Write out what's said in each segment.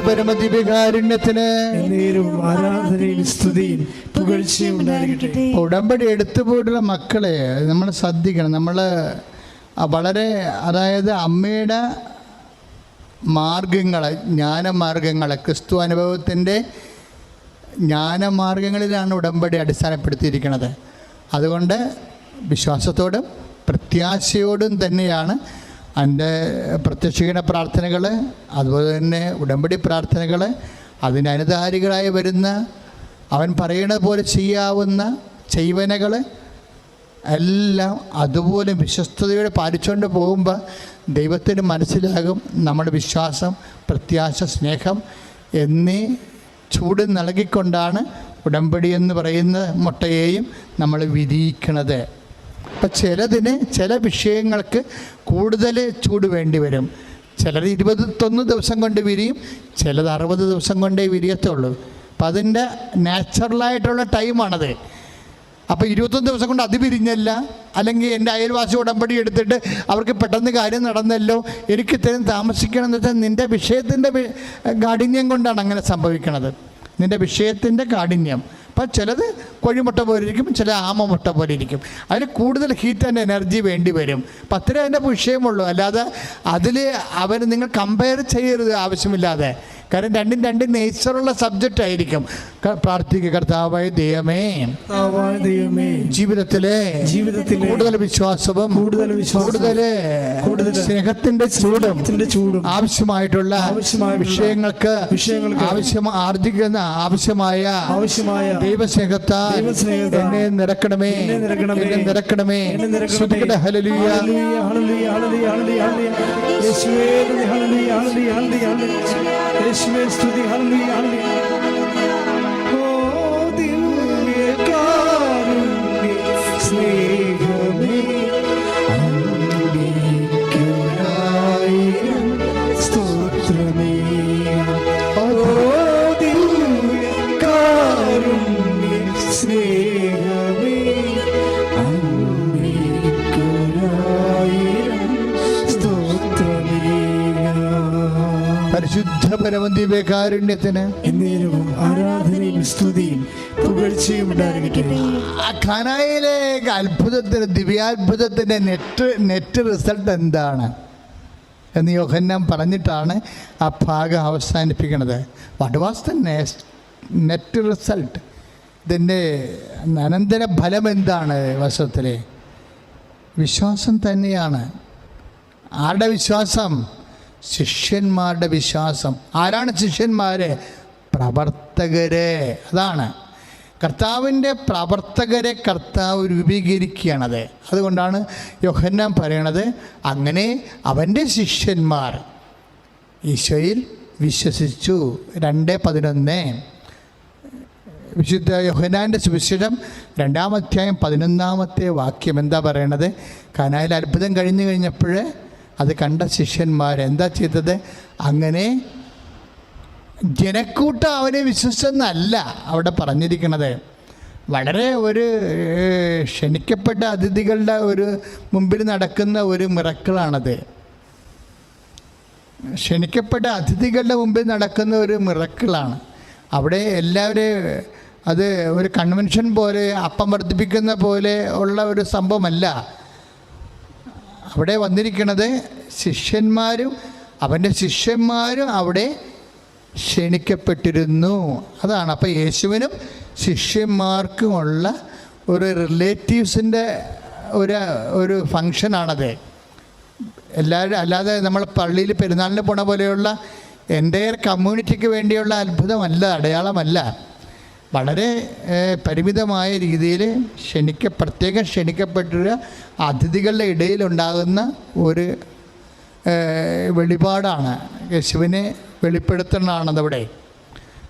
പരമദിവ്യകാരുണ്യത്തിന് നേരും ആരാധനയും സ്തുതിയും പുകഴ്ചയും ഉണ്ടായിരിക്കട്ടെ. ഉടമ്പടി എടുത്തു പോയിട്ടുള്ള മക്കളെ നമ്മൾ ശ്രദ്ധിക്കണം. നമ്മൾ വളരെ അതായത് അമ്മയുടെ മാർഗങ്ങൾ ജ്ഞാനമാർഗങ്ങൾ ക്രിസ്തു അനുഭവത്തിന്റെ ജ്ഞാനമാർഗങ്ങളിലാണ് ഉടമ്പടി അടിസ്ഥാനപ്പെടുത്തിയിരിക്കുന്നത്. അതുകൊണ്ട് വിശ്വാസത്തോടും പ്രത്യാശയോടും തന്നെയാണ് എന്റെ പ്രത്യക്ഷീകരണ പ്രാർത്ഥനകൾ അതുപോലെ തന്നെ ഉടമ്പടി പ്രാർത്ഥനകൾ അതിന് അനുധാരികളായി വരുന്ന അവൻ പറയുന്നത് പോലെ ചെയ്യാവുന്ന ചെയ്വനകൾ എല്ലാം അതുപോലെ വിശ്വസ്തയോടെ പാലിച്ചുകൊണ്ട് പോകുമ്പോൾ ദൈവത്തിന് മനസ്സിലാകും നമ്മുടെ വിശ്വാസം പ്രത്യാശ സ്നേഹം എന്നീ ചൂട് നൽകിക്കൊണ്ടാണ് ഉടമ്പടി എന്ന് പറയുന്ന മുട്ടയെയും നമ്മൾ വിരിയിക്കണത്. അപ്പം ചിലതിന് ചില വിഷയങ്ങൾക്ക് കൂടുതൽ ചൂട് വേണ്ടി വരും. ചിലർ ഇരുപത്തൊന്ന് ദിവസം കൊണ്ട് വിരിയും ചിലത് അറുപത് ദിവസം കൊണ്ടേ വിരിയത്തുള്ളൂ. അപ്പം അതിന്റെ നാച്ചുറലായിട്ടുള്ള ടൈമാണത്. അപ്പോൾ ഇരുപത്തൊന്ന് ദിവസം കൊണ്ട് അത് പിരിഞ്ഞല്ല അല്ലെങ്കിൽ എന്റെ അയൽവാസി ഉടമ്പടി എടുത്തിട്ട് അവർക്ക് പെട്ടെന്ന് കാര്യം നടന്നല്ലോ എനിക്ക് ഇത്രയും താമസിക്കണം എന്ന് വെച്ചാൽ നിന്റെ വിഷയത്തിന്റെ കാഠിന്യം കൊണ്ടാണ് അങ്ങനെ സംഭവിക്കണത്. നിന്റെ വിഷയത്തിന്റെ കാഠിന്യം അപ്പം ചിലത് കോഴിമുട്ട പോലെ ഇരിക്കും ചില ആമമുട്ട പോലെ ഇരിക്കും. അതിന് കൂടുതൽ ഹീറ്റ് ആൻഡ് എനർജി വേണ്ടി വരും. അപ്പം അത്രേ അതിന്റെ വിഷയമുള്ളൂ. അല്ലാതെ അതിൽ അവർ നിങ്ങൾ കമ്പയർ ചെയ്യരുത് ആവശ്യമില്ലാതെ. കാരണം രണ്ടും രണ്ടും നേച്ചറുള്ള സബ്ജക്റ്റ് ആയിരിക്കും. പ്രാർത്ഥിക്കുക കർത്താവായ ദൈവമേ. ജീവിതത്തിലെ ജീവിതത്തിലെ കൂടുതൽ വിശ്വാസവും കൂടുതൽ കൂടുതൽ കൂടുതൽ സ്നേഹത്തിന്റെ ചൂടും ചൂടും ആവശ്യമായിട്ടുള്ള ആവശ്യമായ വിഷയങ്ങൾക്ക് വിഷയങ്ങൾക്ക് ആവശ്യം ആർജിക്കുന്ന ആവശ്യമായ ആവശ്യമായ ദൈവസ്നേഹത്താൽ എന്നെ നിരക്കണമേ എന്നെ നിറക്കണമേ. എന്നെ നിറക്കണമേ. എന്നെ നിറക്കണമേ. ശ്രുതിക്കട്ടെ ഹല്ലേലൂയ. ഹല്ലേലൂയ, ഹല്ലേലൂയ, ഹല്ലേലൂയ, ഹല്ലേലൂയ, ഹല്ലേലൂയ. യേശുവേ സ്തുതി ഹല്ലേലൂയ, ഹല്ലേലൂയ. ഓ ദിവ്യകാരുണ്യ സ്നേഹമേ പരമദിവ്യകാരുണ്യത്തിന് എന്നേരവും ആരാധനയും സ്തുതിയും പുകഴ്ചയും ഉണ്ടായിരിക്കട്ടെ. ഖനായിലെ അത്ഭുതത്തിന് ദിവ്യാത്ഭുതത്തിന്റെ നെറ്റ് നെറ്റ് റിസൾട്ട് എന്താണ്? എന്ന് യോഹന്നാൻ പറഞ്ഞിട്ടാണ് ആ ഭാഗം അവസാനിപ്പിക്കുന്നത് what was the net result ഇതിന്റെ അനന്തര ഫലം എന്താണ് വർഷത്തിലെ വിശ്വാസം തന്നെയാണ്. ആരുടെ വിശ്വാസം? ശിഷ്യന്മാരുടെ വിശ്വാസം. ആരാണ് ശിഷ്യന്മാരെ? പ്രവർത്തകരെ. അതാണ്. കർത്താവിന്റെ പ്രവർത്തകരെ കർത്താവ് രൂപീകരിക്കുകയാണത്. അതുകൊണ്ടാണ് യോഹന്നാൻ പറയണത് അങ്ങനെ അവന്റെ ശിഷ്യന്മാർ ഈശോയിൽ വിശ്വസിച്ചു. രണ്ട് പതിനൊന്ന്. വിശുദ്ധ യോഹനാന്റെ സുവിശേഷം രണ്ടാമധ്യായം പതിനൊന്നാമത്തെ വാക്യം എന്താ പറയണത്? കനായിൽ അത്ഭുതം കഴിഞ്ഞു കഴിഞ്ഞപ്പോൾ അത് കണ്ട ശിഷ്യന്മാർ എന്താ ചെയ്തത്? അങ്ങനെ ജനക്കൂട്ടം അവനെ വിശ്വസിച്ചെന്നല്ല അവിടെ പറഞ്ഞിരിക്കുന്നത് വളരെ ഒരു ക്ഷണിക്കപ്പെട്ട അതിഥികളുടെ ഒരു മുമ്പിൽ നടക്കുന്ന ഒരു മിറക്കിളാണത്. ക്ഷണിക്കപ്പെട്ട അതിഥികളുടെ മുമ്പിൽ നടക്കുന്ന ഒരു മിറക്കിളാണ്. അവിടെ എല്ലാവരും അത് ഒരു കൺവെൻഷൻ പോലെ അപ്പം വർദ്ധിപ്പിക്കുന്ന പോലെ ഉള്ള ഒരു സംഭവമല്ല. അവിടെ വന്നിരിക്കുന്നത് ശിഷ്യന്മാരും അവന്റെ ശിഷ്യന്മാരും അവിടെ ക്ഷണിക്കപ്പെട്ടിരുന്നു. അതാണ്. അപ്പോൾ യേശുവിനും ശിഷ്യന്മാർക്കുമുള്ള ഒരു റിലേറ്റീവ്സിന്റെ ഒരു ഒരു ഫങ്ഷനാണത് എല്ലാവരും അല്ലാതെ നമ്മൾ പള്ളിയിൽ പെരുന്നാളിന് പോണ പോലെയുള്ള എന്റെ കമ്മ്യൂണിറ്റിക്ക് വേണ്ടിയുള്ള അത്ഭുതമല്ല അടയാളമല്ല. വളരെ പരിമിതമായ രീതിയിൽ ക്ഷണിക്ക പ്രത്യേകം ക്ഷണിക്കപ്പെട്ട അതിഥികളുടെ ഇടയിലുണ്ടാകുന്ന ഒരു വെളിപാടാണ്. യേശുവിനെ വെളിപ്പെടുത്തുന്നതാണതവിടെ.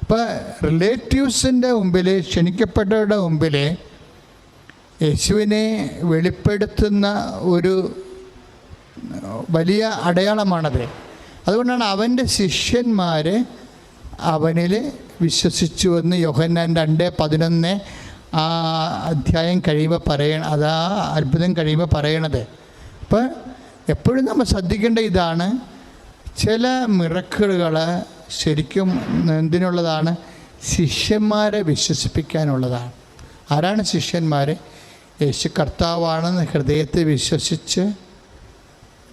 ഇപ്പോൾ റിലേറ്റീവ്സിന്റെ മുമ്പിൽ ക്ഷണിക്കപ്പെട്ടവരുടെ മുമ്പിൽ യേശുവിനെ വെളിപ്പെടുത്തുന്ന ഒരു വലിയ അടയാളമാണത്. അതുകൊണ്ടാണ് അവന്റെ ശിഷ്യന്മാർ അവനിൽ വിശ്വസിച്ചു എന്ന് യോഹന്നാൻ രണ്ട് പതിനൊന്ന് ആ അധ്യായം കഴിയുമ്പോൾ പറയണ അതാ അത്ഭുതം കഴിയുമ്പോൾ പറയണത്. അപ്പോൾ എപ്പോഴും നമ്മൾ ശ്രദ്ധിക്കേണ്ട ഇതാണ് ചില മിറക്കിളുകൾ ശരിക്കും എന്തിനുള്ളതാണ്? ശിഷ്യന്മാരെ വിശ്വസിപ്പിക്കാനുള്ളതാണ്. ആരാണ് ശിഷ്യന്മാർ യേശു കർത്താവാണെന്ന് ഹൃദയത്തെ വിശ്വസിച്ച്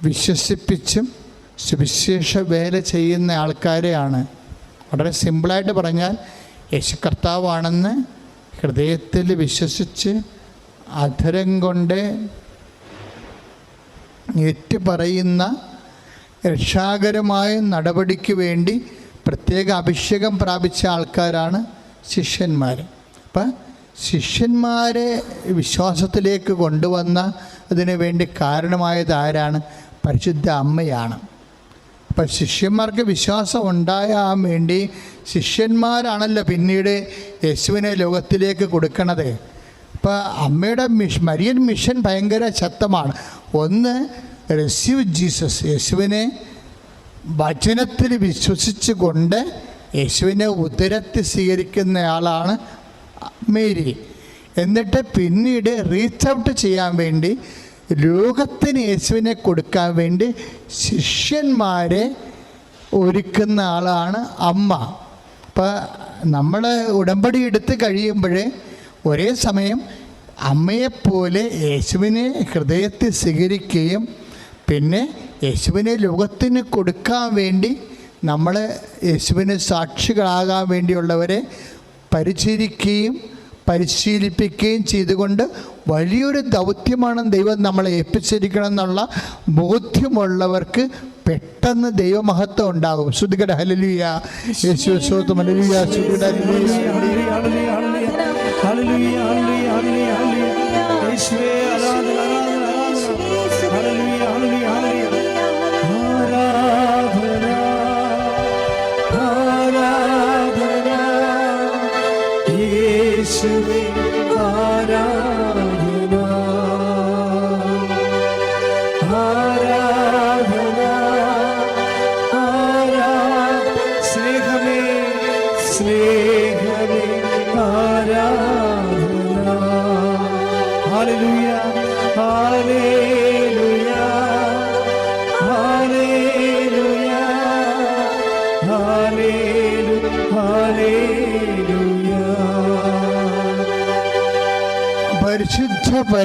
വിശ്വസിപ്പിച്ചും സുവിശേഷ വേല ചെയ്യുന്ന ആൾക്കാരെയാണ് വളരെ സിമ്പിളായിട്ട് പറഞ്ഞാൽ യേശു കർത്താവാണെന്ന് ഹൃദയത്തിൽ വിശ്വസിച്ച് അധരം കൊണ്ട് ഏറ്റു പറയുന്ന രക്ഷാകരമായ നടപടിക്ക് വേണ്ടി പ്രത്യേക അഭിഷേകം പ്രാപിച്ച ആൾക്കാരാണ് ശിഷ്യന്മാർ. അപ്പം ശിഷ്യന്മാരെ വിശ്വാസത്തിലേക്ക് കൊണ്ടുവന്ന അതിനു വേണ്ടി കാരണമായത് ആരാണ്? പരിശുദ്ധ അമ്മയാണ്. അപ്പം ശിഷ്യന്മാർക്ക് വിശ്വാസം ഉണ്ടായാൻ വേണ്ടി ശിഷ്യന്മാരാണല്ലോ പിന്നീട് യേശുവിനെ ലോകത്തിലേക്ക് കൊടുക്കണത്. അപ്പോൾ അമ്മയുടെ മിഷ് മരിയൻ മിഷൻ ഭയങ്കര ശക്തമാണ്. ഒന്ന് റിസീവ് ജീസസ് യേശുവിനെ വചനത്തിൽ വിശ്വസിച്ച് കൊണ്ട് യേശുവിനെ ഉദരത്തിൽ സ്വീകരിക്കുന്നയാളാണ് മേരി. എന്നിട്ട് പിന്നീട് റീച്ച് ഔട്ട് ചെയ്യാൻ വേണ്ടി ലോകത്തിന് യേശുവിനെ കൊടുക്കാൻ വേണ്ടി ശിഷ്യന്മാരെ ഒരുക്കുന്ന ആളാണ് അമ്മ. അപ്പോൾ നമ്മൾ ഉടമ്പടി എടുത്ത് കഴിയുമ്പോൾ ഒരേ സമയം അമ്മയെപ്പോലെ യേശുവിനെ ഹൃദയത്തിൽ സ്വീകരിക്കുകയും പിന്നെ യേശുവിനെ ലോകത്തിന് കൊടുക്കാൻ വേണ്ടി നമ്മൾ യേശുവിന് സാക്ഷികളാകാൻ വേണ്ടിയുള്ളവരെ പരിചരിക്കുകയും പരിശീലിപ്പിക്കുകയും ചെയ്തുകൊണ്ട് വലിയൊരു ദൗത്യമാണ് ദൈവം നമ്മളെ ഏൽപ്പിച്ചിരിക്കണം എന്നുള്ള ബോധ്യമുള്ളവർക്ക് പെട്ടെന്ന് ദൈവമഹത്വം ഉണ്ടാകും. ശ്രുതികട ഹലലിയ യേശു സ്വത്തും ഹലലുയ. യേശുവേ, ആരാധന.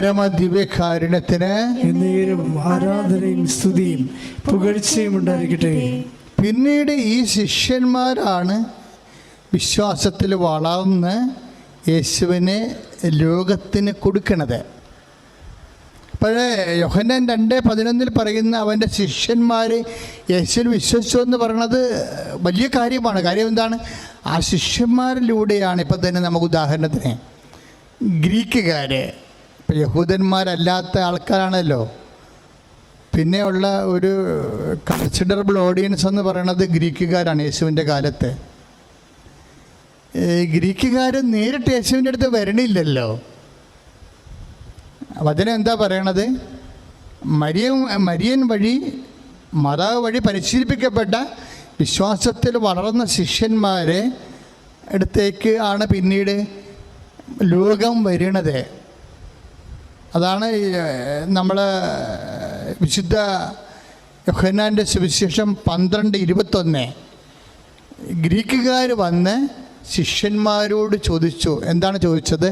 പരമ ദിവ്യകാരുണ്യത്തിന് എന്നേരും ആരാധനയും സ്തുതിയും പുകഴ്ചയും ഉണ്ടായിരിക്കട്ടെ. പിന്നീട് ഈ ശിഷ്യന്മാരാണ് വിശ്വാസത്തിൽ വളർന്ന് യേശുവിനെ ലോകത്തിന് കൊടുക്കണത്. അപ്പോഴേ യോഹന്നാൻ രണ്ട് പതിനൊന്നിൽ പറയുന്ന അവന്റെ ശിഷ്യന്മാർ യേശുവിൽ വിശ്വസിച്ചു എന്ന് പറയണത് വലിയ കാര്യമാണ്. കാര്യം എന്താണ്? ആ ശിഷ്യന്മാരിലൂടെയാണ് ഇപ്പം തന്നെ നമുക്ക് ഉദാഹരണത്തിന് ഗ്രീക്കുകാർ ഇപ്പം യഹൂദന്മാരല്ലാത്ത ആൾക്കാരാണല്ലോ. പിന്നെയുള്ള ഒരു കൺസിഡറബിൾ ഓഡിയൻസ് എന്ന് പറയുന്നത് ഗ്രീക്കുകാരാണ് യേശുവിന്റെ കാലത്തെ. ഗ്രീക്കുകാർ നേരിട്ട് യേശുവിന്റെ അടുത്ത് വരണില്ലല്ലോ. വചനം എന്താ പറയണത്? മരിയൻ മരിയൻ വഴി മാതാവ് വഴി പരിശീലിപ്പിക്കപ്പെട്ട വിശ്വാസത്തിൽ വളർന്ന ശിഷ്യന്മാരെ അടുത്തേക്ക് ആണ് പിന്നീട് ലോകം വരണത്. അതാണ് നമ്മൾ വിശുദ്ധ യോഹന്നാന്റെ സുവിശേഷം പന്ത്രണ്ട് ഇരുപത്തൊന്ന്. ഗ്രീക്കുകാർ വന്ന് ശിഷ്യന്മാരോട് ചോദിച്ചു എന്താണ് ചോദിച്ചത്?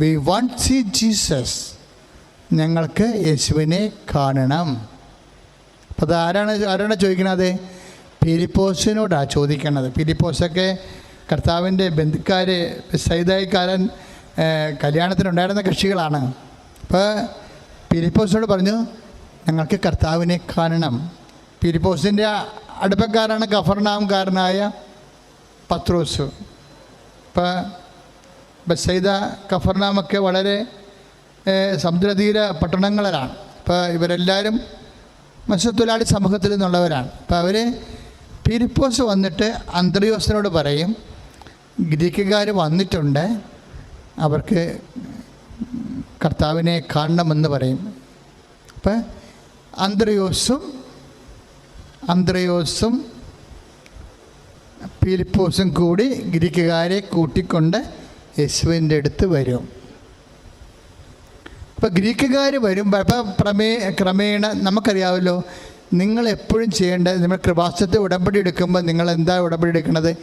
വി വാണ്ട് സി ജീസസ് ഞങ്ങൾക്ക് യേശുവിനെ കാണണം. അപ്പോൾ അത് ആരാണ് ആരാണ് ചോദിക്കണത്? ഫിലിപ്പോസിനോടാണ് ചോദിക്കണത്. പിരിപ്പോസൊക്കെ കർത്താവിന്റെ ബന്ധുക്കാർ സൈതായിക്കാരൻ കല്യാണത്തിനുണ്ടായിരുന്ന കക്ഷികളാണ്. അപ്പോൾ ഫിലിപ്പോസിനോട് പറഞ്ഞു ഞങ്ങൾക്ക് കർത്താവിനെ കാണണം. പിരിപ്പോസിന്റെ അടുപ്പക്കാരാണ് കഫർനാംകാരനായ പത്രോസ്. ഇപ്പോൾ ബസൈദ കഫർനാമൊക്കെ വളരെ സമുദ്രതീര പട്ടണങ്ങളിലാണ് ഇപ്പോൾ ഇവരെല്ലാവരും മത്സ്യത്തൊഴിലാളി സമൂഹത്തിൽ നിന്നുള്ളവരാണ്. അപ്പോൾ അവർ ഫിലിപ്പോസ് വന്നിട്ട് അന്ത്രയോസിനോട് പറയും ഗ്രീക്കുകാർ വന്നിട്ടുണ്ട് അവർക്ക് കർത്താവിനെ കാണണമെന്ന് പറയും. അപ്പം അന്ത്രയോസും അന്ത്രയോസും പീലിപ്പോസും കൂടി ഗ്രീക്കുകാരെ കൂട്ടിക്കൊണ്ട് യേശുവിന്റെ അടുത്ത് വരും. അപ്പോൾ ഗ്രീക്കുകാർ വരുമ്പോൾ അപ്പം പ്രമേ ക്രമേണ നമുക്കറിയാമല്ലോ നിങ്ങൾ എപ്പോഴും ചെയ്യേണ്ടത് നിങ്ങൾ കൃപാസത്തെ ഉടമ്പടി എടുക്കുമ്പോൾ നിങ്ങൾ എന്താ ഉടമ്പടി എടുക്കുന്നത്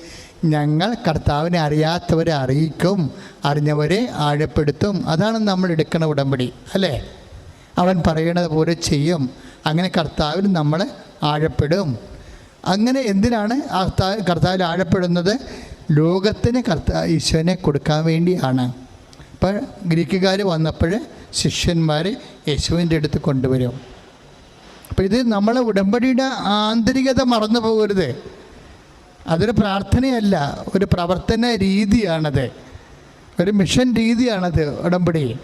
ഞങ്ങൾ കർത്താവിനെ അറിയാത്തവരെ അറിയിക്കും അറിഞ്ഞവരെ ആഴപ്പെടുത്തും. അതാണ് നമ്മൾ എടുക്കുന്ന ഉടമ്പടി അല്ലേ? അവൻ പറയണത് പോലെ ചെയ്യും. അങ്ങനെ കർത്താവിൽ നമ്മൾ ആഴപ്പെടും. അങ്ങനെ എന്തിനാണ് കർത്താവ് കർത്താവിൽ ആഴപ്പെടുന്നത്? ലോകത്തിന് കർത്താ ഈശോനെ കൊടുക്കാൻ വേണ്ടിയാണ്. അപ്പോൾ ഗ്രീക്കുകാർ വന്നപ്പോൾ ശിഷ്യന്മാർ യേശുവിന്റെ അടുത്ത് കൊണ്ടുവരും. അപ്പോൾ ഇത് നമ്മളെ ഉടമ്പടിയുടെ ആന്തരികത മറന്നു പോകരുത്. അതൊരു പ്രാർത്ഥനയല്ല ഒരു പ്രവർത്തന രീതിയാണത്. ഒരു മിഷൻ രീതിയാണത് ഉടമ്പടി.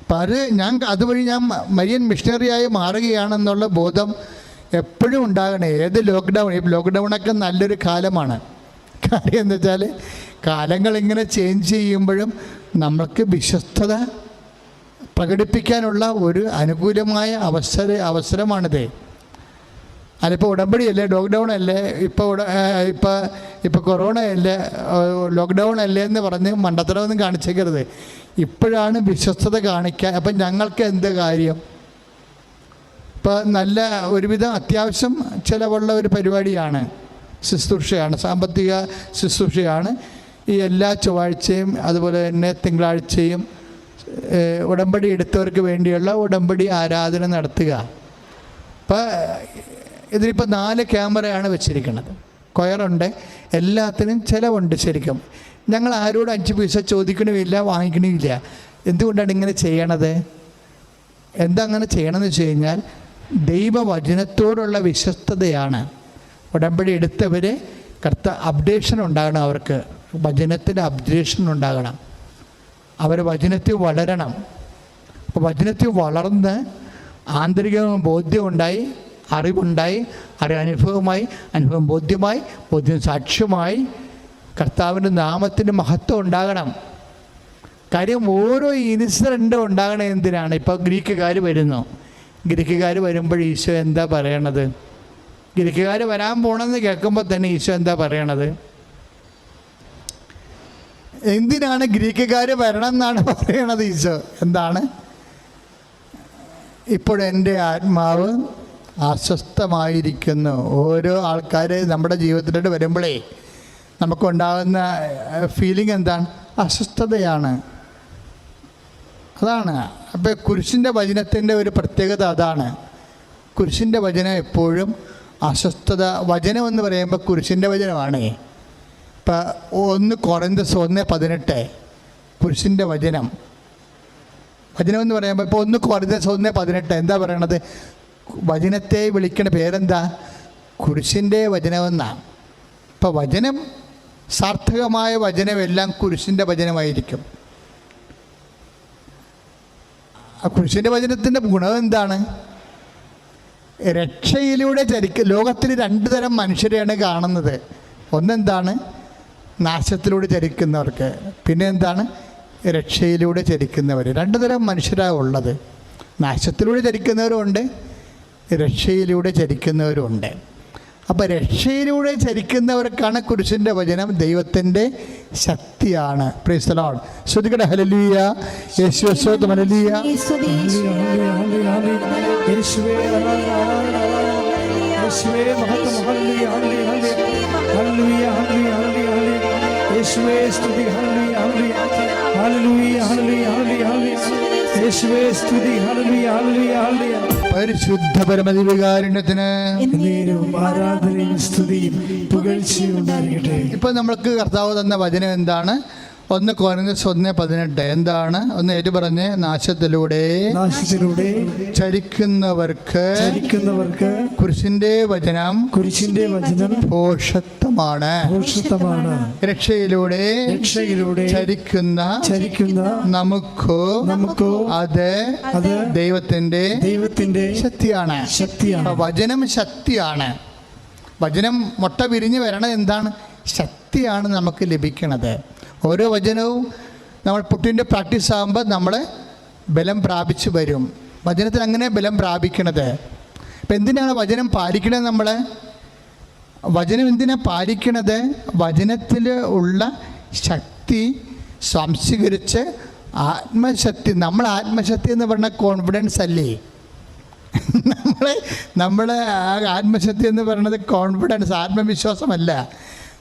അപ്പം അത് ഞാൻ അതുവഴി ഞാൻ മരിയൻ മിഷണറിയായി മാറുകയാണെന്നുള്ള ബോധം എപ്പോഴും ഉണ്ടാകണേ. ഏത് ലോക്ക്ഡൗൺ ഈ ലോക്ക്ഡൗണൊക്കെ നല്ലൊരു കാലമാണ്. കാര്യം എന്താ വെച്ചാൽ കാലങ്ങൾ ഇങ്ങനെ ചേഞ്ച് ചെയ്യുമ്പോഴും നമ്മൾക്ക് വിശ്വസ്തത പ്രകടിപ്പിക്കാനുള്ള ഒരു അനുകൂലമായ അവസര അവസരമാണിത്. അതിപ്പോൾ ഉടമ്പടിയല്ലേ ലോക്ക്ഡൗൺ അല്ലേ ഇപ്പോൾ ഇപ്പോൾ ഇപ്പോൾ കൊറോണ അല്ലേ ലോക്ക്ഡൗൺ അല്ലേ എന്ന് പറഞ്ഞ് മണ്ടത്തരമൊന്നും കാണിച്ചേക്കരുത്. ഇപ്പോഴാണ് വിശ്വസ്തത കാണിക്കാൻ അപ്പം ഞങ്ങൾക്ക് എന്ത് കാര്യം? ഇപ്പോൾ നല്ല ഒരുവിധം അത്യാവശ്യം ചിലവുള്ള ഒരു പരിപാടിയാണ് ശുശ്രൂഷയാണ് സാമ്പത്തിക ശുശ്രൂഷയാണ് ഈ എല്ലാ ചൊവ്വാഴ്ചയും അതുപോലെ തന്നെ തിങ്കളാഴ്ചയും ഉടമ്പടി എടുത്തവർക്ക് വേണ്ടിയുള്ള ഉടമ്പടി ആരാധന നടത്തുക. ഇപ്പം ഇതിലിപ്പോൾ നാല് ക്യാമറയാണ് വെച്ചിരിക്കുന്നത് കൊയറുണ്ട് എല്ലാത്തിനും ചിലവുണ്ട് ശരിക്കും. ഞങ്ങൾ ആരോട് അഞ്ച് പൈസ ചോദിക്കണമില്ല വാങ്ങിക്കണമില്ല. എന്തുകൊണ്ടാണ് ഇങ്ങനെ ചെയ്യണത്? എന്താ അങ്ങനെ ചെയ്യണമെന്ന് വെച്ച് കഴിഞ്ഞാൽ ദൈവവചനത്തോടുള്ള വിശ്വസ്തതയാണ്. ഉടമ്പടി എടുത്തവർ കർത്ത അപ്ഡേഷൻ ഉണ്ടാകണം അവർക്ക്. വചനത്തിന്റെ അപ്ഡേഷൻ ഉണ്ടാകണം. അവർ വചനത്തിൽ വളരണം. അപ്പോൾ വചനത്തിൽ വളർന്ന് ആന്തരിക ബോധ്യമുണ്ടായി അറിവുണ്ടായി അറിവ് അനുഭവമായി അനുഭവം ബോധ്യമായി ബോധ്യം സാക്ഷ്യമായി കർത്താവിന്റെ നാമത്തിന് മഹത്വം ഉണ്ടാകണം. കാര്യം ഓരോ ഇൻസിഡന്റും ഉണ്ടാകണത് എന്തിനാണ്? ഇപ്പോൾ ഗ്രീക്കുകാർ വരുന്നു. ഗ്രീക്കുകാർ വരുമ്പോൾ ഈശോ എന്താ പറയണത്? ഗ്രീക്കുകാർ വരാൻ പോണെന്ന് കേൾക്കുമ്പോൾ തന്നെ ഈശോ എന്താ പറയണത്? എന്തിനാണ് ഗ്രീക്കുകാർ വരണം എന്നാണ് പറയണത് ഈശോ? എന്താണ്? ഇപ്പോഴെന്റെ ആത്മാവ് അസ്വസ്ഥമായിരിക്കുന്നു. ഓരോ ആൾക്കാർ നമ്മുടെ ജീവിതത്തിലോട്ട് വരുമ്പോഴേ നമുക്കുണ്ടാകുന്ന ഫീലിംഗ് എന്താണ്? അസ്വസ്ഥതയാണ്. അതാണ്. അപ്പോൾ കുരിശിന്റെ വചനത്തിന്റെ ഒരു പ്രത്യേകത അതാണ്. കുരിശിന്റെ വചനം എപ്പോഴും അസ്വസ്ഥത വചനം എന്ന് പറയുമ്പോൾ കുരിശിന്റെ വചനമാണ്. ഇപ്പം ഒന്ന് കുറഞ്ഞ ഒന്ന് പതിനെട്ട്. പുരുഷന്റെ വചനം. വചനം എന്ന് പറയുമ്പോൾ ഇപ്പോൾ ഒന്ന് കുറഞ്ഞ ഒന്ന് പതിനെട്ട്. എന്താ പറയണത്? വചനത്തെ വിളിക്കുന്ന പേരെന്താ? കുരിശിന്റെ വചനമെന്നാണ് ഇപ്പോൾ വചനം സാർത്ഥകമായ വചനമെല്ലാം കുരിശിന്റെ വചനമായിരിക്കും. ആ കുരിശിന്റെ വചനത്തിന്റെ ഗുണം എന്താണ്? രക്ഷയിലൂടെ ചരിക്ക ലോകത്തിൽ രണ്ട് തരം മനുഷ്യരെയാണ് കാണുന്നത്. ഒന്നെന്താണ്? നാശത്തിലൂടെ ചരിക്കുന്നവർക്ക്. പിന്നെ എന്താണ്? രക്ഷയിലൂടെ ചരിക്കുന്നവർ രണ്ട് തരം മനുഷ്യരാണ് ഉള്ളത്. നാശത്തിലൂടെ ചരിക്കുന്നവരുമുണ്ട് രക്ഷയിലൂടെ ചരിക്കുന്നവരുമുണ്ട്. അപ്പോൾ രക്ഷയിലൂടെ ചരിക്കുന്നവർക്കാണ് കുരിശിന്റെ വചനം. ദൈവത്തിന്റെ ശക്തിയാണ്. പ്രീസ്തലോൺ ശ്രുതികട ഹലലിയ യേശു ഹലലിയ. യേശുവേ മഹത്വം ഹല്ലേലൂയ, ഹല്ലേലൂയ, ഹല്ലേലൂയ. യേശുവേ സ്തുതി. യേശുവേ സ്തുതി. പരിശുദ്ധ പരമദിവികാരുണ്യത്തിന് ആരാധനയും സ്തുതിയും പുകഴ്ചയും ഇപ്പോൾ നമ്മൾക്ക് കർത്താവ് തന്ന വചനം എന്താണ്? ഒന്ന് കുറഞ്ഞ ഒന്ന് പതിനെട്ട്. എന്താണ്? ഒന്ന് ഏറ്റു പറഞ്ഞ് നാശത്തിലൂടെ നാശത്തിലൂടെ ചരിക്കുന്നവർക്ക് ചരിക്കുന്നവർക്ക് കുരിശിന്റെ വചനം കുരിശിന്റെ വചനം പോഷത്വമാണ്. ഭോഷത്വമാണ് രക്ഷയിലൂടെ രക്ഷയിലൂടെ ചരിക്കുന്ന ചരിക്കുന്ന നമുക്ക് നമുക്ക് അത് അത് ദൈവത്തിന്റെ ദൈവത്തിന്റെ ശക്തിയാണ്. ശക്തിയാണ്. വചനം ശക്തിയാണ്. വചനം മുട്ട വിരിഞ്ഞ് വരണത് എന്താണ്? ശക്തിയാണ് നമുക്ക് ലഭിക്കണത്. ഓരോ വചനവും നമ്മൾ പുട്ടിന്റെ പ്രാക്ടീസ് ആകുമ്പോൾ നമ്മൾ ബലം പ്രാപിച്ചു വരും. വചനത്തിൽ അങ്ങനെ ബലം പ്രാപിക്കണത്. അപ്പം എന്തിനാണ് വചനം പാലിക്കണത് നമ്മൾ വചനം എന്തിനാ പാലിക്കണത്? വചനത്തിൽ ഉള്ള ശക്തി സ്വാംശീകരിച്ച് ആത്മശക്തി നമ്മൾ ആത്മശക്തി എന്ന് പറഞ്ഞ കോൺഫിഡൻസ് അല്ലേ? നമ്മൾ നമ്മൾ ആത്മശക്തി എന്ന് പറയുന്നത് കോൺഫിഡൻസ് ആത്മവിശ്വാസമല്ല.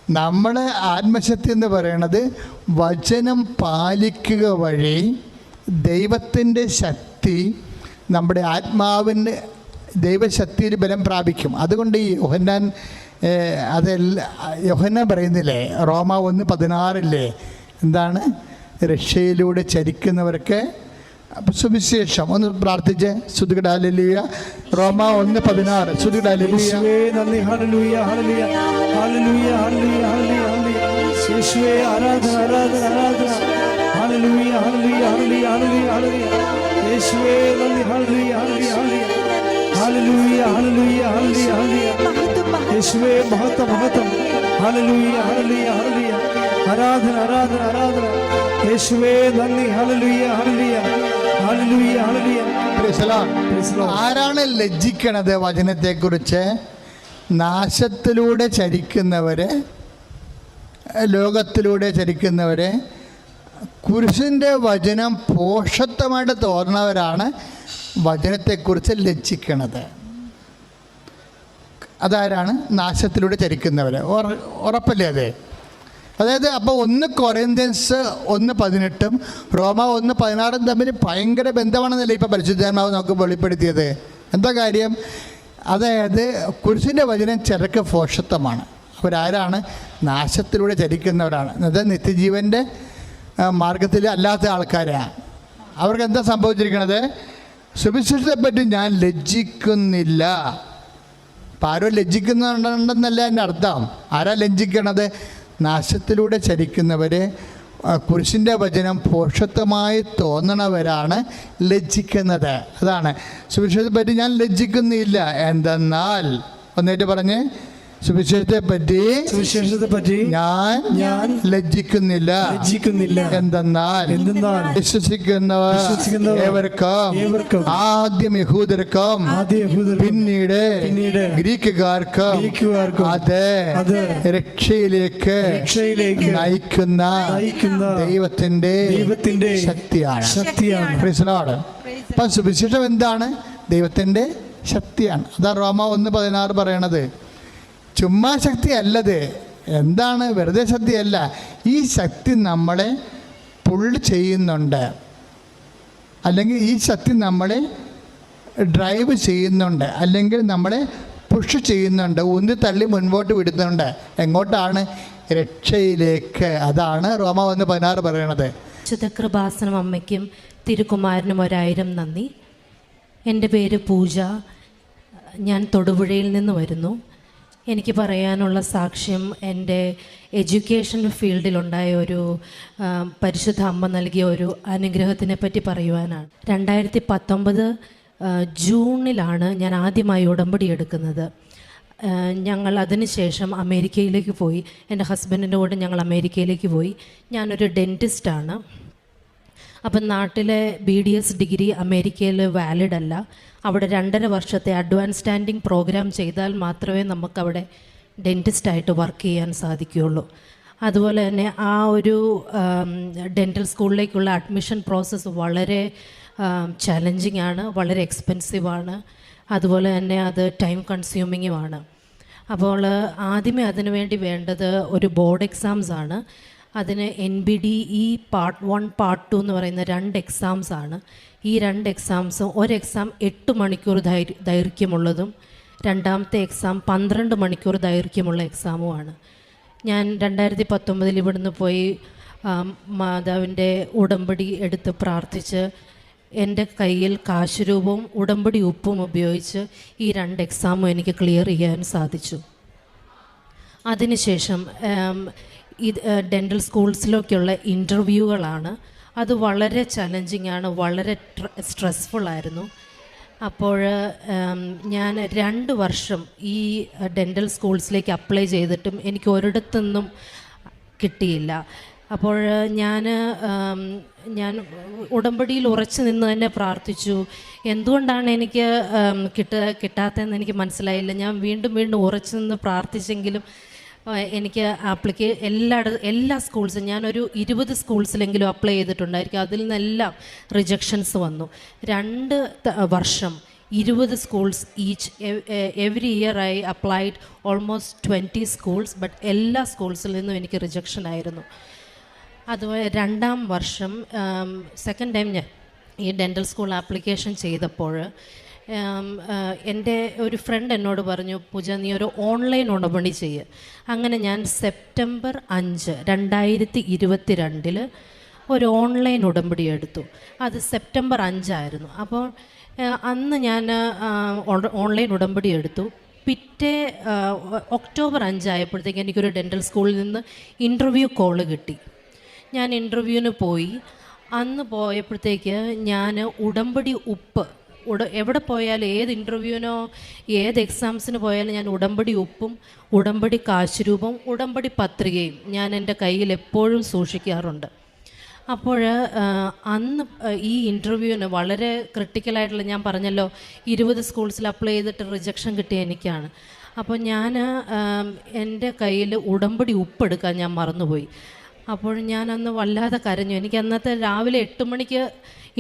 നമ്മളെ ആത്മശക്തി എന്ന് പറയണത് വചനം പാലിക്കുക വഴി ദൈവത്തിന്റെ ശക്തി നമ്മുടെ ആത്മാവിന് ദൈവശക്തിയിൽ ബലം പ്രാപിക്കും. അതുകൊണ്ട് ഈ യോഹന്നാൻ അതെല്ലാം യോഹന്നാൻ പറയുന്നില്ലേ റോമ ഒന്ന് പതിനാറില്ലേ എന്താണ് രക്ഷയിലൂടെ ചരിക്കുന്നവർക്ക് സുവിശേഷം. ഒന്ന് പ്രാർത്ഥിച്ച്. ശ്രുതികടാലിയ റോമ ഒന്ന് പതിനാറ്. ശ്രുതികടാലിയ യേശുവേ നന്ദി. ഹല്ലേലൂയ ഹല്ലേലൂയ. ഹല്ലേലൂയ ഹല്ലേലൂയ യേശുവേ ആരാധന ആരാധന ആരാധന. ഹല്ലേലൂയ ഹല്ലേലൂയ യേശുവേ നന്ദി. ഹല്ലേലൂയ ഹല്ലേലൂയ ഹല്ലേലൂയ. യേശുവേ മഹത്വം മഹത്വം. ഹല്ലേലൂയ ഹല്ലേലൂയ ഹല്ലേലൂയ. ആരാധന ആരാധന ആരാധന. യേശുവേ നന്ദി. ഹല്ലേലൂയ ഹല്ലേലൂയ. ആരാണ് ലജ്ജിക്കണത് വചനത്തെക്കുറിച്ച്? നാശത്തിലൂടെ ചരിക്കുന്നവരെ ലോകത്തിലൂടെ ചരിക്കുന്നവരെ കുരിശിന്റെ വചനം പോഷത്വമായിട്ട് തോന്നുന്നവരാണ് വചനത്തെക്കുറിച്ച് ലജ്ജിക്കണത്. അതാരാണ്? നാശത്തിലൂടെ ചരിക്കുന്നവർ ഉറപ്പല്ലേ അതെ? അതായത് അപ്പോൾ ഒന്ന് കൊറേന്ത്യൻസ് ഒന്ന് പതിനെട്ടും റോമ ഒന്ന് പതിനാറും തമ്മിൽ ഭയങ്കര ബന്ധമാണെന്നല്ലേ ഇപ്പോൾ പരിശുദ്ധാത്മാവ് നമുക്ക് വെളിപ്പെടുത്തിയത്. എന്താ കാര്യം? അതായത് കുരിശിന്റെ വചനം ചിലക്ക് ഫോഷത്വമാണ്. അവരാരാണ്? നാശത്തിലൂടെ ചരിക്കുന്നവരാണ്. എന്നത് നിത്യജീവന്റെ മാർഗത്തിൽ അല്ലാത്ത ആൾക്കാരാണ്. അവർക്ക് എന്താ സംഭവിച്ചിരിക്കണത്? സുവിശേഷത്തെപ്പറ്റി ഞാൻ ലജ്ജിക്കുന്നില്ല. അപ്പം ആരോ ലജ്ജിക്കുന്നുണ്ടെന്നല്ല എന്റെ അർത്ഥം. ആരാ ലജ്ജിക്കണത്? നാശത്തിലൂടെ ചരിക്കുന്നവരെ കുരിശിന്റെ വചനം പോഷത്വമായി തോന്നണവരാണ് ലജ്ജിക്കുന്നത്. അതാണ്. സുവിശേഷത്തെ പറ്റി ഞാൻ ലജ്ജിക്കുന്നില്ല. എന്തെന്നാൽ ഒന്നേറ്റ് പറഞ്ഞ് സുവിശേഷത്തെ പറ്റി സുവിശേഷത്തെ പറ്റി ഞാൻ ഞാൻ ലജ്ജിക്കുന്നില്ല. ലജ്ജിക്കുന്നില്ല. എന്തെന്നാൽ എന്തെന്നാൽ വിശ്വസിക്കുന്നവർ ഏവർക്കും ഏവർക്കും ആദ്യം യഹൂദർക്കും പിന്നീട് പിന്നീട് ഗ്രീക്കുകാർക്കും ഗ്രീക്കുകാർക്കും അത് അത് രക്ഷയിലേക്ക് രക്ഷയിലേക്ക് നയിക്കുന്ന നയിക്കുന്ന ദൈവത്തിന്റെ ദൈവത്തിന്റെ ശക്തിയാണ്. ശക്തിയാണ്. പ്രശ്നമാണ് അപ്പൊ അപ്പം സുവിശേഷം എന്താണ്? ദൈവത്തിന്റെ ശക്തിയാണ്. അതാ റോമ ഒന്ന് പതിനാറ് പറയണത്. ചുമ്മാ ശക്തി അല്ലത് എന്താണ് വെറുതെ ശക്തിയല്ല. ഈ ശക്തി നമ്മളെ പുൾ ചെയ്യുന്നുണ്ട്. അല്ലെങ്കിൽ ഈ ശക്തി നമ്മളെ ഡ്രൈവ് ചെയ്യുന്നുണ്ട്. അല്ലെങ്കിൽ നമ്മളെ പുഷ് ചെയ്യുന്നുണ്ട്. ഉന്തി തള്ളി മുൻപോട്ട് വിടുന്നുണ്ട്. എങ്ങോട്ടാണ്? രക്ഷയിലേക്ക്. അതാണ് റോമ ഒന്ന് പതിനാറ് പറയണത്. ശുദ്ധകൃപാസനം അമ്മയ്ക്കും തിരുക്കുമാരനും ഒരായിരം നന്ദി. എന്റെ പേര് പൂജ. ഞാൻ തൊടുപുഴയിൽ നിന്ന് വരുന്നു. എനിക്ക് പറയാനുള്ള സാക്ഷ്യം എന്റെ എഡ്യൂക്കേഷൻ ഫീൽഡിലുണ്ടായ ഒരു പരിശുദ്ധ അമ്മ നൽകിയ ഒരു അനുഗ്രഹത്തിനെ പറ്റി പറയുവാനാണ്. രണ്ടായിരത്തി പത്തൊമ്പത് ജൂണിലാണ് ഞാൻ ആദ്യമായി ഉടമ്പടി എടുക്കുന്നത്. ഞങ്ങൾ അതിനുശേഷം അമേരിക്കയിലേക്ക് പോയി. എന്റെ ഹസ്ബൻഡിന്റെ കൂടെ ഞങ്ങൾ അമേരിക്കയിലേക്ക് പോയി. ഞാനൊരു ഡെന്റിസ്റ്റാണ് അപ്പം നാട്ടിലെ ബി ഡി എസ് ഡിഗ്രി അമേരിക്കയിൽ വാലിഡ് അല്ല. അവിടെ രണ്ടര വർഷത്തെ അഡ്വാൻസ് സ്റ്റാൻഡിംഗ് പ്രോഗ്രാം ചെയ്താൽ മാത്രമേ നമുക്കവിടെ ഡെന്റിസ്റ്റായിട്ട് വർക്ക് ചെയ്യാൻ സാധിക്കുകയുള്ളൂ. അതുപോലെ തന്നെ ആ ഒരു ഡെന്റൽ സ്കൂളിലേക്കുള്ള അഡ്മിഷൻ പ്രോസസ്സ് വളരെ ചലഞ്ചിങ് ആണ് വളരെ എക്സ്പെൻസീവ് ആണ്. അതുപോലെ തന്നെ അത് ടൈം കൺസ്യൂമിങ്ങുമാണ് അപ്പോൾ ആദ്യമേ അതിനു വേണ്ടി വേണ്ടത് ഒരു ബോർഡ് എക്സാംസ് ആണ്. അതിന് N B D E part one part two എന്ന് പറയുന്ന രണ്ട് എക്സാംസ് ആണ്. ഈ രണ്ട് എക്സാംസും ഒരു എക്സാം എട്ട് മണിക്കൂർ ദൈർ ദൈർഘ്യമുള്ളതും രണ്ടാമത്തെ എക്സാം പന്ത്രണ്ട് മണിക്കൂർ ദൈർഘ്യമുള്ള എക്സാമുമാണ് ഞാൻ രണ്ടായിരത്തി പത്തൊമ്പതിൽ ഇവിടുന്ന് പോയി മാതാവിന്റെ ഉടമ്പടി എടുത്ത് പ്രാർത്ഥിച്ച് എന്റെ കയ്യിൽ കാശുരൂപവും ഉടമ്പടി ഉപ്പും ഉപയോഗിച്ച് ഈ രണ്ട് എക്സാമും എനിക്ക് ക്ലിയർ ചെയ്യാൻ സാധിച്ചു. അതിനുശേഷം ഇത് ഡെന്റൽ സ്കൂൾസിലൊക്കെയുള്ള ഇന്റർവ്യൂകളാണ് അത് വളരെ ചലഞ്ചിങ് ആണ് വളരെ സ്ട്രെസ്ഫുൾ ആയിരുന്നു. അപ്പോൾ ഞാൻ രണ്ട് വർഷം ഈ ഡെന്റൽ സ്കൂൾസിലേക്ക് അപ്ലൈ ചെയ്തിട്ടും എനിക്ക് ഒരിടത്തുനിന്നും കിട്ടിയില്ല. അപ്പോൾ ഞാൻ ഞാൻ ഉടമ്പടിയിൽ ഉറച്ചു നിന്ന് തന്നെ പ്രാർത്ഥിച്ചു. എന്തുകൊണ്ടാണ് എനിക്ക് കിട്ട കിട്ടാത്തതെന്ന് എനിക്ക് മനസ്സിലായില്ല. ഞാൻ വീണ്ടും വീണ്ടും ഉറച്ചു നിന്ന് പ്രാർത്ഥിച്ചെങ്കിലും എനിക്ക് ആപ്ലിക്കേ എല്ലാ എല്ലാ സ്കൂൾസും ഞാനൊരു ഇരുപത് സ്കൂൾസിലെങ്കിലും അപ്ലൈ ചെയ്തിട്ടുണ്ടായിരിക്കും. അതിൽ നിന്നെല്ലാം റിജക്ഷൻസ് വന്നു. രണ്ട് വർഷം ഇരുപത് schools each every year I applied almost twenty schools but എല്ലാ സ്കൂൾസിൽ നിന്നും എനിക്ക് റിജക്ഷൻ ആയിരുന്നു. അതുപോലെ രണ്ടാം വർഷം സെക്കൻഡ് ടൈം ഞാൻ ഈ ഡെന്റൽ സ്കൂൾ ആപ്ലിക്കേഷൻ ചെയ്തപ്പോൾ എന്റെ ഒരു ഫ്രണ്ട് എന്നോട് പറഞ്ഞു പൂജ നീ ഒരു ഓൺലൈൻ ഉടമ്പടി ചെയ്യ്. അങ്ങനെ ഞാൻ സെപ്റ്റംബർ അഞ്ച് രണ്ടായിരത്തി ഇരുപത്തി രണ്ടിൽ ഒരു ഓൺലൈൻ ഉടമ്പടി എടുത്തു. അത് സെപ്റ്റംബർ അഞ്ചായിരുന്നു. അപ്പോൾ അന്ന് ഞാൻ ഓൺലൈൻ ഉടമ്പടി എടുത്തു. പിറ്റേ ഒക്ടോബർ അഞ്ചായപ്പോഴത്തേക്ക് എനിക്കൊരു ഡെന്റൽ സ്കൂളിൽ നിന്ന് ഇന്റർവ്യൂ കോൾ കിട്ടി. ഞാൻ ഇന്റർവ്യൂവിന് പോയി. അന്ന് പോയപ്പോഴത്തേക്ക് ഞാൻ ഉടമ്പടി ഉപ്പ് ഉട എവിടെ പോയാലും ഏത് ഇന്റർവ്യൂവിനോ ഏത് എക്സാംസിന് പോയാലും ഞാൻ ഉടമ്പടി ഉപ്പും ഉടമ്പടി കാശുരൂപം ഉടമ്പടി പത്രികയും ഞാൻ എന്റെ കയ്യിൽ എപ്പോഴും സൂക്ഷിക്കാറുണ്ട്. അപ്പോൾ അന്ന് ഈ ഇന്റർവ്യൂവിന് വളരെ ക്രിട്ടിക്കലായിട്ടുള്ള ഞാൻ പറഞ്ഞല്ലോ ഇരുപത് സ്കൂൾസിൽ അപ്ലൈ ചെയ്തിട്ട് റിജക്ഷൻ കിട്ടിയ എനിക്കാണ്. അപ്പോൾ ഞാൻ എന്റെ കയ്യിൽ ഉടമ്പടി ഉപ്പെടുക്കാൻ ഞാൻ മറന്നുപോയി. അപ്പോൾ ഞാൻ അന്ന് വല്ലാതെ കരഞ്ഞു. എനിക്ക് അന്നത്തെ രാവിലെ എട്ട് മണിക്ക്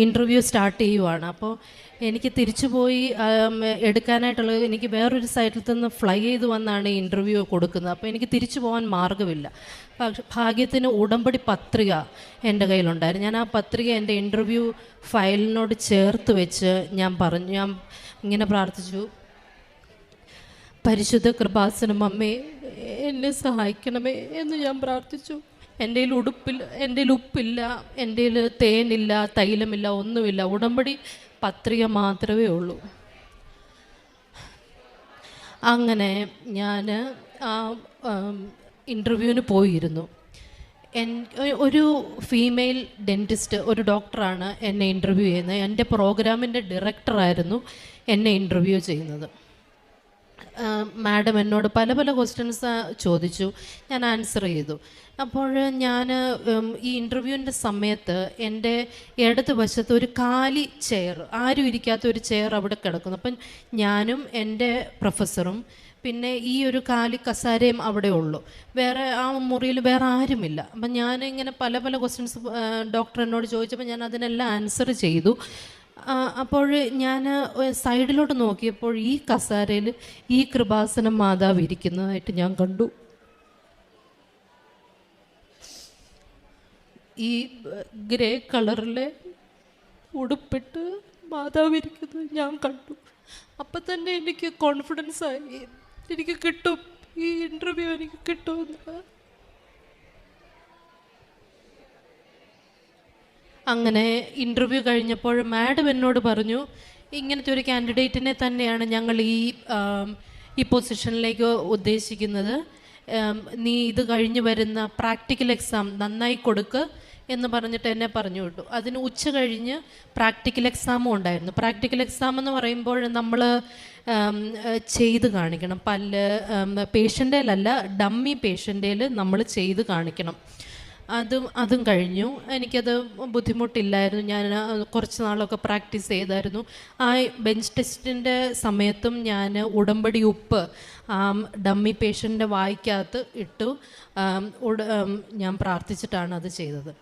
ഇന്റർവ്യൂ സ്റ്റാർട്ട് ചെയ്യുവാണ്. അപ്പോൾ എനിക്ക് തിരിച്ചു പോയി എടുക്കാനായിട്ടുള്ള എനിക്ക് വേറൊരു സൈറ്റിൽ നിന്ന് ഫ്ലൈ ചെയ്ത് വന്നാണ് ഇന്റർവ്യൂ കൊടുക്കുന്നത്. അപ്പോൾ എനിക്ക് തിരിച്ചു പോകാൻ മാർഗമില്ല. പക്ഷെ ഭാഗ്യത്തിന് ഉടമ്പടി പത്രിക എന്റെ കയ്യിലുണ്ടായിരുന്നു. ഞാൻ ആ പത്രിക എന്റെ ഇന്റർവ്യൂ ഫയലിനോട് ചേർത്ത് വെച്ച് ഞാൻ പറഞ്ഞു ഞാൻ ഇങ്ങനെ പ്രാർത്ഥിച്ചു. പരിശുദ്ധ കൃപാസനം അമ്മേ എന്നെ സഹായിക്കണമേ എന്ന് ഞാൻ പ്രാർത്ഥിച്ചു. എന്റെ ഉടുപ്പില്ല എന്റെ ഉപ്പില്ല എന്റെ തേനില്ല തൈലമില്ല ഒന്നുമില്ല. ഉടമ്പടി പത്രിക മാത്രമേ ഉള്ളൂ. അങ്ങനെ ഞാൻ ആ ഇന്റർവ്യൂവിന് പോയിരുന്നു. എൻ ഒരു ഫീമെയിൽ ഡെന്റിസ്റ്റ് ഒരു ഡോക്ടറാണ് എന്നെ ഇന്റർവ്യൂ ചെയ്യുന്നത്. എന്റെ പ്രോഗ്രാമിന്റെ ഡയറക്ടറായിരുന്നു എന്നെ ഇന്റർവ്യൂ ചെയ്യുന്നത്. മാഡം എന്നോട് പല പല ക്വസ്റ്റ്യൻസ് ചോദിച്ചു. ഞാൻ ആൻസർ ചെയ്തു. അപ്പോൾ ഞാൻ ഈ ഇന്റർവ്യൂവിന്റെ സമയത്ത് എന്റെ ഇടത് വശത്ത് ഒരു കാലി ചെയർ ആരും ഇരിക്കാത്ത ഒരു ചെയർ അവിടെ കിടക്കുന്നു. അപ്പം ഞാനും എന്റെ പ്രൊഫസറും പിന്നെ ഈ ഒരു കാലി കസാരയും അവിടെ ഉള്ളൂ. വേറെ ആ മുറിയിൽ വേറെ ആരുമില്ല. അപ്പം ഞാൻ പല പല ക്വസ്റ്റ്യൻസ് ഡോക്ടർ എന്നോട് ചോദിച്ചപ്പോൾ ഞാൻ അതിനെല്ലാം ആൻസർ ചെയ്തു. അപ്പോൾ ഞാൻ സൈഡിലോട്ട് നോക്കിയപ്പോൾ ഈ കസാരയിൽ ഈ കൃപാസനം മാതാവ് ഇരിക്കുന്നതായിട്ട് ഞാൻ കണ്ടു. ഈ ഗ്രേ കളറിലെ ഉടുപ്പിട്ട് മാതാവ് ഇരിക്കുന്നത് ഞാൻ കണ്ടു. അപ്പം തന്നെ എനിക്ക് കോൺഫിഡൻസ് ആയി. എനിക്ക് കിട്ടും. ഈ ഇന്റർവ്യൂ എനിക്ക് കിട്ടുമെന്ന്. അങ്ങനെ ഇന്റർവ്യൂ കഴിഞ്ഞപ്പോൾ മാഡം എന്നോട് പറഞ്ഞു ഇങ്ങനത്തെ ഒരു കാൻഡിഡേറ്റിനെ തന്നെയാണ് ഞങ്ങൾ ഈ ഈ പൊസിഷനിലേക്ക് ഉദ്ദേശിക്കുന്നത്. നീ ഇത് കഴിഞ്ഞ് വരുന്ന പ്രാക്ടിക്കൽ എക്സാം നന്നായി കൊടുക്ക് എന്ന് പറഞ്ഞിട്ട് എന്നെ പറഞ്ഞു വിട്ടു. അതിന് ഉച്ച കഴിഞ്ഞ് പ്രാക്ടിക്കൽ എക്സാമും ഉണ്ടായിരുന്നു. പ്രാക്ടിക്കൽ എക്സാം എന്ന് പറയുമ്പോൾ നമ്മൾ ചെയ്ത് കാണിക്കണം. പല്ല് പേഷ്യന്റേലല്ല ഡമ്മി പേഷ്യന്റേൽ നമ്മൾ ചെയ്ത് കാണിക്കണം. അതും അതും കഴിഞ്ഞു. എനിക്കത് ബുദ്ധിമുട്ടില്ലായിരുന്നു. ഞാൻ കുറച്ച് നാളൊക്കെ പ്രാക്ടീസ് ചെയ്തായിരുന്നു. ആ ബെഞ്ച് ടെസ്റ്റിന്റെ സമയത്തും ഞാൻ ഉടമ്പടി ഉപ്പ് ഡമ്മി പേഷ്യന്റെ വായിക്കകത്ത് ഇട്ടു. ഞാൻ പ്രാർത്ഥിച്ചിട്ടാണ് അത് ചെയ്തത്.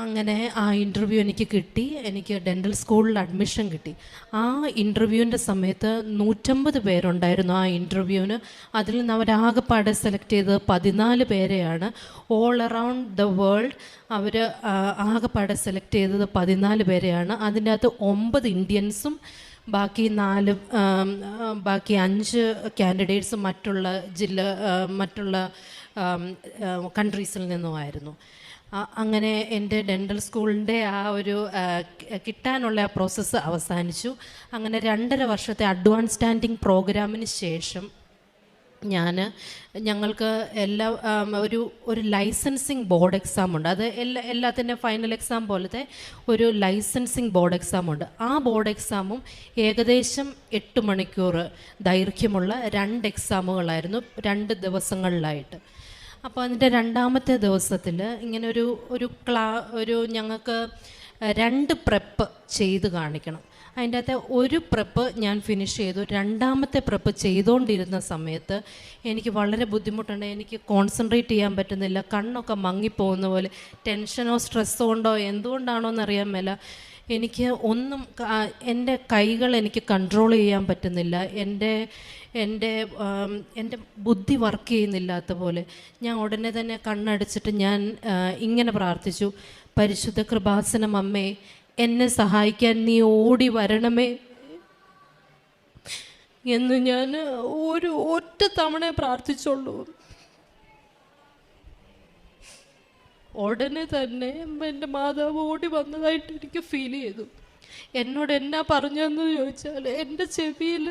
അങ്ങനെ ആ ഇന്റർവ്യൂ എനിക്ക് കിട്ടി. എനിക്ക് ഡെന്റൽ സ്കൂളിൽ അഡ്മിഷൻ കിട്ടി. ആ ഇന്റർവ്യൂവിന്റെ സമയത്ത് നൂറ്റമ്പത് പേരുണ്ടായിരുന്നു ആ ഇന്റർവ്യൂവിന് അതിൽ നിന്ന് അവരാകെപ്പാടെ സെലക്ട് ചെയ്തത് പതിനാല് പേരെയാണ്. ഓൾ അറൗണ്ട് ദ വേൾഡ് അവർ ആകെപ്പാടെ സെലക്ട് ചെയ്തത് പതിനാല് പേരെയാണ്. അതിന്റെ അകത്ത് ഒമ്പത് ഇന്ത്യൻസും ബാക്കി നാല് ബാക്കി അഞ്ച് കാൻഡിഡേറ്റ്സും മറ്റുള്ള ജില്ല മറ്റുള്ള കൺട്രീസിൽ നിന്നുമായിരുന്നു. അങ്ങനെ എന്റെ ഡെന്റൽ സ്കൂളിന്റെ ആ ഒരു കിട്ടാനുള്ള പ്രോസസ്സ് അവസാനിച്ചു. അങ്ങനെ രണ്ടര വർഷത്തെ അഡ്വാൻസ് സ്റ്റാൻഡിങ് പ്രോഗ്രാമിന് ശേഷം ഞാൻ ഞങ്ങൾക്ക് എല്ലാ ഒരു ഒരു ലൈസൻസിങ് ബോർഡ് എക്സാം ഉണ്ട്. അത് എല്ലാ എല്ലാത്തിന്റെ ഫൈനൽ എക്സാം പോലത്തെ ഒരു ലൈസൻസിങ് ബോർഡ് എക്സാം ഉണ്ട്. ആ ബോർഡ് എക്സാമും ഏകദേശം എട്ട് മണിക്കൂർ ദൈർഘ്യമുള്ള രണ്ട് എക്സാമുകളായിരുന്നു രണ്ട് ദിവസങ്ങളിലായിട്ട്. അപ്പോൾ അതിന്റെ രണ്ടാമത്തെ ദിവസത്തിൽ ഇങ്ങനെ ഒരു ഒരു ക്ലാ ഒരു ഞങ്ങൾക്ക് രണ്ട് പ്രെപ്പ് ചെയ്ത് കാണിക്കണം. അതിന്റെ അകത്ത് ഒരു പ്രെപ്പ് ഞാൻ ഫിനിഷ് ചെയ്തു. രണ്ടാമത്തെ പ്രെപ്പ് ചെയ്തുകൊണ്ടിരുന്ന സമയത്ത് എനിക്ക് വളരെ ബുദ്ധിമുട്ടുണ്ട്. എനിക്ക് കോൺസെൻട്രേറ്റ് ചെയ്യാൻ പറ്റുന്നില്ല. കണ്ണൊക്കെ മങ്ങിപ്പോകുന്ന പോലെ ടെൻഷനോ സ്ട്രെസ്സോ ഉണ്ടോ? എന്തുകൊണ്ടാണോ എന്നറിയാൻ മേല. എനിക്ക് ഒന്നും എന്റെ കൈകൾ എനിക്ക് കൺട്രോൾ ചെയ്യാൻ പറ്റുന്നില്ല. എന്റെ എന്റെ എന്റെ ബുദ്ധി വർക്ക് ചെയ്യുന്നില്ലാത്ത പോലെ. ഞാൻ ഉടനെ തന്നെ കണ്ണടച്ചിട്ട് ഞാൻ ഇങ്ങനെ പ്രാർത്ഥിച്ചു. പരിശുദ്ധ കൃപാസനം അമ്മേ എന്നെ സഹായിക്കാൻ നീ ഓടി വരണമേ. എന്ന് ഞാൻ ഒരു ഒറ്റ തവണ പ്രാർത്ഥിച്ചുള്ളൂ. ഉടനെ തന്നെ എന്റെ മാതാവ് ഓടി വന്നതായിട്ട് എനിക്ക് ഫീൽ ചെയ്തു. എന്നോട് എന്നാ പറഞ്ഞതെന്ന് ചോദിച്ചാൽ എന്റെ ചെവിയിൽ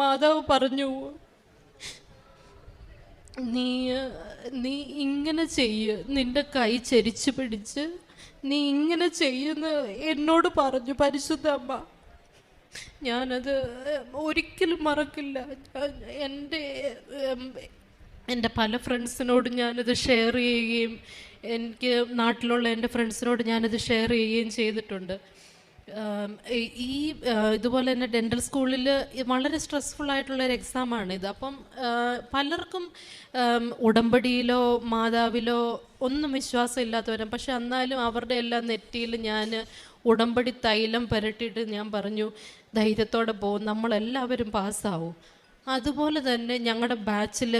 മാതാവ് പറഞ്ഞു നീ നീ ഇങ്ങനെ ചെയ്യ് നിന്റെ കൈ ചരിച്ചു പിടിച്ച് നീ ഇങ്ങനെ ചെയ്യുന്ന എന്നോട് പറഞ്ഞു പരിശുദ്ധ അമ്മ. ഞാനത് ഒരിക്കലും മറക്കില്ല. എന്റെ എന്റെ പല ഫ്രണ്ട്സിനോട് ഞാനത് ഷെയർ ചെയ്യുകയും എനിക്ക് നാട്ടിലുള്ള എന്റെ ഫ്രണ്ട്സിനോട് ഞാനത് ഷെയർ ചെയ്യുകയും ചെയ്തിട്ടുണ്ട്. ഈ- ഇതുപോലെ തന്നെ ഡെന്റൽ സ്കൂളിൽ വളരെ സ്ട്രെസ്ഫുൾ ആയിട്ടുള്ള ഒരു എക്സാമാണ് ഇത് അപ്പം പലർക്കും ഉടമ്പടിയിലോ മാതാവിലോ ഒന്നും വിശ്വാസം ഇല്ലാത്തവരും പക്ഷെ എന്നാലും അവരുടെ എല്ലാം നെറ്റിയിൽ ഞാൻ ഉടമ്പടി തൈലം പുരട്ടിയിട്ട് ഞാൻ പറഞ്ഞു ധൈര്യത്തോടെ പോകും നമ്മളെല്ലാവരും പാസ്സാവും അതുപോലെ തന്നെ ഞങ്ങളുടെ ബാച്ചിൽ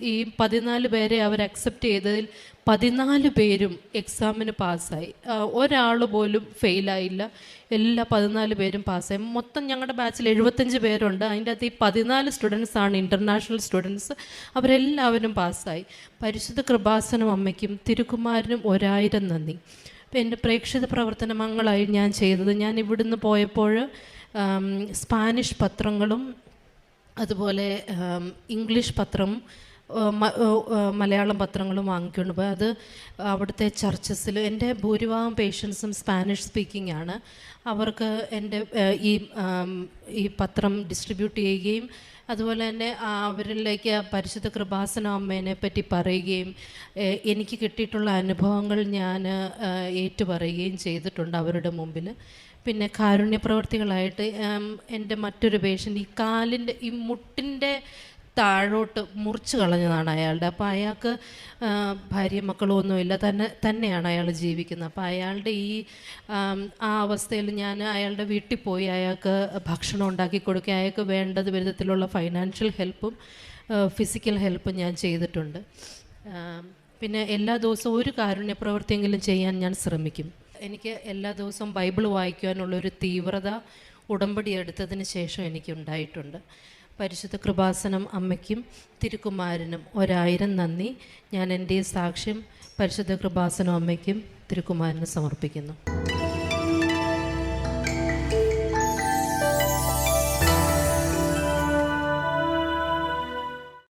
ഈ പതിനാല് പേരെ അവർ അക്സെപ്റ്റ് ചെയ്തതിൽ പതിനാല് പേരും എക്സാമിന് പാസ്സായി. ഒരാൾ പോലും ഫെയിലായില്ല എല്ലാ പതിനാല് പേരും പാസ്സായി. മൊത്തം ഞങ്ങളുടെ ബാച്ചിൽ എഴുപത്തഞ്ച് പേരുണ്ട്. അതിന്റെ അകത്ത് ഈ പതിനാല് സ്റ്റുഡൻസ് ആണ് ഇന്റർനാഷണൽ സ്റ്റുഡൻസ് അവരെല്ലാവരും പാസ്സായി. പരിശുദ്ധ കൃപാസനം അമ്മയ്ക്കും തിരുക്കുമാരനും ഒരായിരം നന്ദി. ഇപ്പം എന്റെ പ്രേക്ഷിത പ്രവർത്തനങ്ങളായി ഞാൻ ചെയ്തത്. ഞാൻ ഇവിടുന്ന് പോയപ്പോൾ സ്പാനിഷ് പത്രങ്ങളും അതുപോലെ ഇംഗ്ലീഷ് പത്രം മലയാളം പത്രങ്ങളും വാങ്ങിക്കൊണ്ട് പോയി. അത് അവിടുത്തെ ചർച്ചസിൽ എന്റെ ഭൂരിഭാഗം പേഷ്യൻസും സ്പാനിഷ് സ്പീക്കിംഗ് ആണ്. അവർക്ക് എന്റെ ഈ ഈ പത്രം ഡിസ്ട്രിബ്യൂട്ട് ചെയ്യുകയും അതുപോലെ തന്നെ അവരിലേക്ക് പരിശുദ്ധ കൃപാസന അമ്മേനെ പറ്റി പറയുകയും എനിക്ക് കിട്ടിയിട്ടുള്ള അനുഭവങ്ങൾ ഞാൻ ഏറ്റുപറയുകയും ചെയ്തിട്ടുണ്ട് അവരുടെ മുമ്പിൽ പിന്നെ കാരുണ്യ പ്രവർത്തികളായിട്ട് എന്റെ മറ്റൊരു പേഷ്യന്റ് ഈ കാലിന്റെ ഈ മുട്ടിന്റെ താഴോട്ട് മുറിച്ച് കളഞ്ഞതാണ് അയാളുടെ. അപ്പോൾ അയാൾക്ക് ഭാര്യ മക്കളൊന്നുമില്ല തന്നെ തന്നെയാണ് അയാൾ ജീവിക്കുന്നത്. അപ്പോൾ അയാളുടെ ഈ ആ അവസ്ഥയിൽ ഞാൻ അയാളുടെ വീട്ടിൽ പോയി അയാൾക്ക് ഭക്ഷണം ഉണ്ടാക്കി കൊടുക്കുക അയാൾക്ക് വേണ്ടത് വിധത്തിലുള്ള ഫൈനാൻഷ്യൽ ഹെൽപ്പും ഫിസിക്കൽ ഹെൽപ്പും ഞാൻ ചെയ്തിട്ടുണ്ട്. പിന്നെ എല്ലാ ദിവസവും ഒരു കാരുണ്യ പ്രവൃത്തിയെങ്കിലും ചെയ്യാൻ ഞാൻ ശ്രമിക്കും. എനിക്ക് എല്ലാ ദിവസവും ബൈബിൾ വായിക്കുവാനുള്ളൊരു തീവ്രത ഉടമ്പടി എടുത്തതിന് ശേഷം എനിക്കുണ്ടായിട്ടുണ്ട് പരിശുദ്ധ കൃപാസനം അമ്മയ്ക്കും തിരുക്കുമാരനും ഒരായിരം നന്ദി. ഞാൻ എന്റെ സാക്ഷ്യം പരിശുദ്ധ കൃപാസനം അമ്മയ്ക്കും തിരുക്കുമാരനും സമർപ്പിക്കുന്നു.